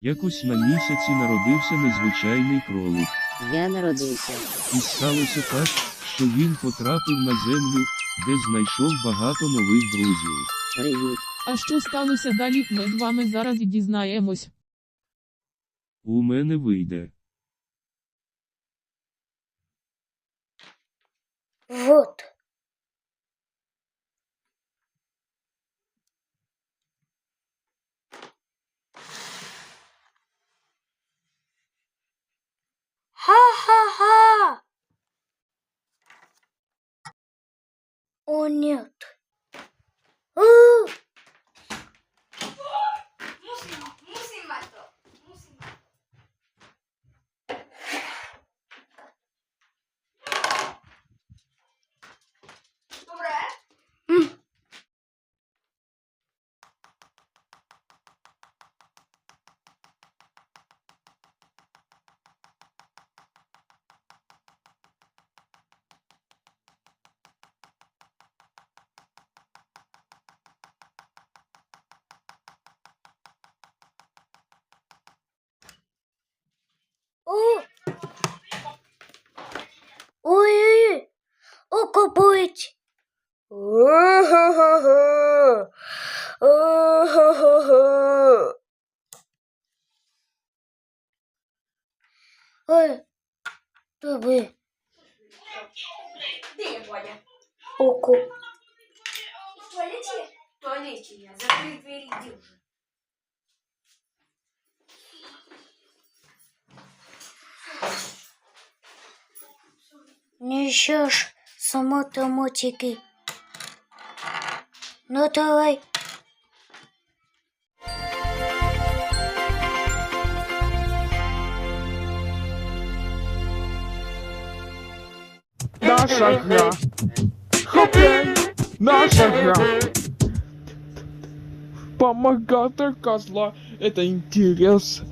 Якось на місяці народився незвичайний кролик. Я народився. І сталося так, що він потрапив на землю, де знайшов багато нових друзів. Привіт. А що сталося далі, ми з вами зараз і дізнаємось. У мене вийде. Вот. ha ha. Oynuyordu. О-хо-хо-хо! О-хо-хо-хо! Ой, тобі Де я, Бодя? око. В туалеті? В туалеті я. Закрий двері, йди вже. Ну що ж, самотомотики. ну давай. Наша гра. Хопей, наша гра. Помогатор козла. Это интерес.